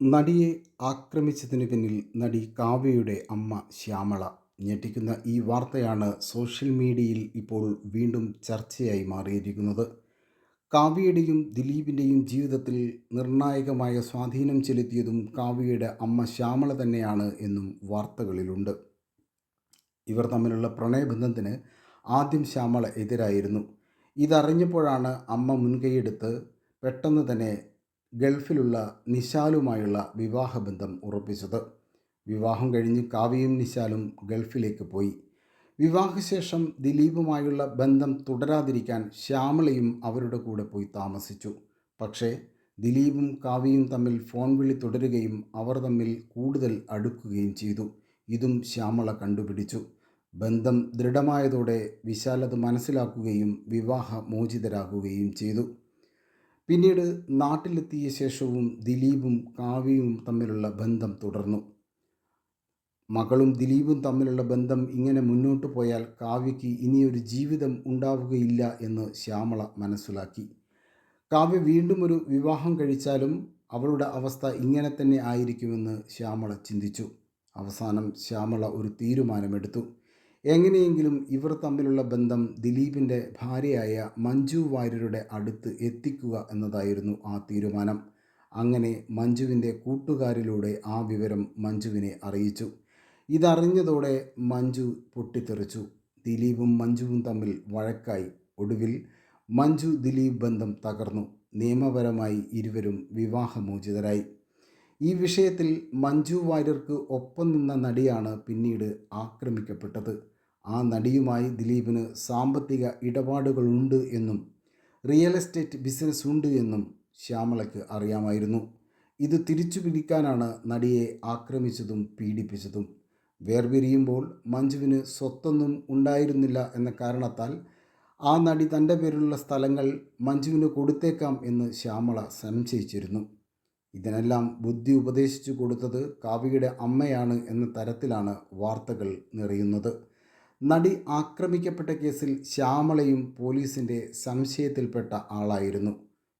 നടിയെ ആക്രമിച്ചതിന് പിന്നിൽ നടി കാവ്യയുടെ അമ്മ ശ്യാമള ഞെട്ടിക്കുന്ന ഈ വാർത്തയാണ് സോഷ്യൽ മീഡിയയിൽ ഇപ്പോൾ വീണ്ടും ചർച്ചയായി മാറിയിരിക്കുന്നത്. കാവ്യയുടെയും ദിലീപിന്റെയും ജീവിതത്തിൽ നിർണായകമായ സ്വാധീനം ചെലുത്തിയതും കാവ്യയുടെ അമ്മ ശ്യാമള തന്നെയാണ് എന്നും വാർത്തകളിലുണ്ട്. ഇവർ തമ്മിലുള്ള പ്രണയബന്ധത്തിന് ആദ്യം ശ്യാമള എതിരായിരുന്നു. ഇതറിഞ്ഞപ്പോഴാണ് അമ്മ മുൻകൈയെടുത്ത് പെട്ടെന്ന് തന്നെ ഗൾഫിലുള്ള നിശാലുമായുള്ള വിവാഹബന്ധം ഉറപ്പിച്ചത്. വിവാഹം കഴിഞ്ഞ് കാവ്യയും നിശാലും ഗൾഫിലേക്ക് പോയി. വിവാഹശേഷം ദിലീപുമായുള്ള ബന്ധം തുടരാതിരിക്കാൻ ശ്യാമളയും അവരുടെ കൂടെ പോയി താമസിച്ചു. പക്ഷേ ദിലീപും കാവ്യയും തമ്മിൽ ഫോൺ വിളി തുടരുകയും അവർ തമ്മിൽ കൂടുതൽ അടുക്കുകയും ചെയ്തു. ഇതും ശ്യാമള കണ്ടുപിടിച്ചു. ബന്ധം ദൃഢമായതോടെ വിശാലത് മനസ്സിലാക്കുകയും വിവാഹ മോചിതരാകുകയും ചെയ്തു. പിന്നീട് നാട്ടിലെത്തിയ ശേഷവും ദിലീപും കാവ്യയും തമ്മിലുള്ള ബന്ധം തുടർന്നു. മകളും ദിലീപും തമ്മിലുള്ള ബന്ധം ഇങ്ങനെ മുന്നോട്ട് പോയാൽ കാവ്യയ്ക്ക് ഇനിയൊരു ജീവിതം ഉണ്ടാവുകയില്ല എന്ന് ശ്യാമള മനസ്സിലാക്കി. കാവ്യ വീണ്ടും ഒരു വിവാഹം കഴിച്ചാലും അവളുടെ അവസ്ഥ ഇങ്ങനെ തന്നെ ആയിരിക്കുമെന്ന് ശ്യാമള ചിന്തിച്ചു. അവസാനം ശ്യാമള ഒരു തീരുമാനമെടുത്തു. എങ്ങനെയെങ്കിലും ഇവർ തമ്മിലുള്ള ബന്ധം ദിലീപിന്റെ ഭാര്യയായ മഞ്ജു വാര്യരുടെ അടുത്ത് എത്തിക്കുക എന്നതായിരുന്നു ആ തീരുമാനം. അങ്ങനെ മഞ്ജുവിന്റെ കൂട്ടുകാരിലൂടെ ആ വിവരം മഞ്ജുവിനെ അറിയിച്ചു. ഇതറിഞ്ഞതോടെ മഞ്ജു പൊട്ടിത്തെറിച്ചു. ദിലീപും മഞ്ജുവും തമ്മിൽ വഴക്കായി. ഒടുവിൽ മഞ്ജു ദിലീപ് ബന്ധം തകർന്നു. നിയമപരമായി ഇരുവരും വിവാഹമോചിതരായി. ഈ വിഷയത്തിൽ മഞ്ജു വാര്യർക്ക് ഒപ്പം നിന്ന നടിയാണ് പിന്നീട് ആക്രമിക്കപ്പെട്ടത്. ആ നടിയുമായി ദിലീപിന് സാമ്പത്തിക ഇടപാടുകളുണ്ട് എന്നും റിയൽ എസ്റ്റേറ്റ് ബിസിനസ് ഉണ്ട് എന്നും ശ്യാമളയ്ക്ക് അറിയാമായിരുന്നു. ഇത് തിരിച്ചു പിടിക്കാനാണ് നടിയെ ആക്രമിച്ചതും പീഡിപ്പിച്ചതും. വേർപിരിയുമ്പോൾ മഞ്ജുവിന് സ്വത്തൊന്നും ഉണ്ടായിരുന്നില്ല എന്ന കാരണത്താൽ ആ നടി തന്റെ പേരിലുള്ള സ്ഥലങ്ങൾ മഞ്ജുവിന് കൊടുത്തേക്കാം എന്ന് ശ്യാമള സംശയിച്ചിരുന്നു. ഇതിനെല്ലാം ബുദ്ധി ഉപദേശിച്ചു കൊടുത്തത് കാവ്യയുടെ അമ്മയാണ് എന്ന തരത്തിലാണ് വാർത്തകൾ നിറയുന്നത്. നടി ആക്രമിക്കപ്പെട്ട കേസിൽ ശ്യാമളയും പോലീസിന്റെ സംശയത്തിൽപ്പെട്ട ആളായിരുന്നു.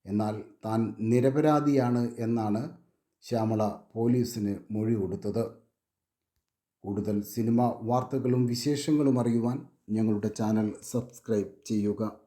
എന്നാൽ താൻ നിരപരാധിയാണ് എന്നാണ് ശ്യാമള പോലീസിന് മൊഴി കൊടുത്തത്. കൂടുതൽ സിനിമ വാർത്തകളും വിശേഷങ്ങളും അറിയുവാൻ ഞങ്ങളുടെ ചാനൽ സബ്സ്ക്രൈബ് ചെയ്യുക.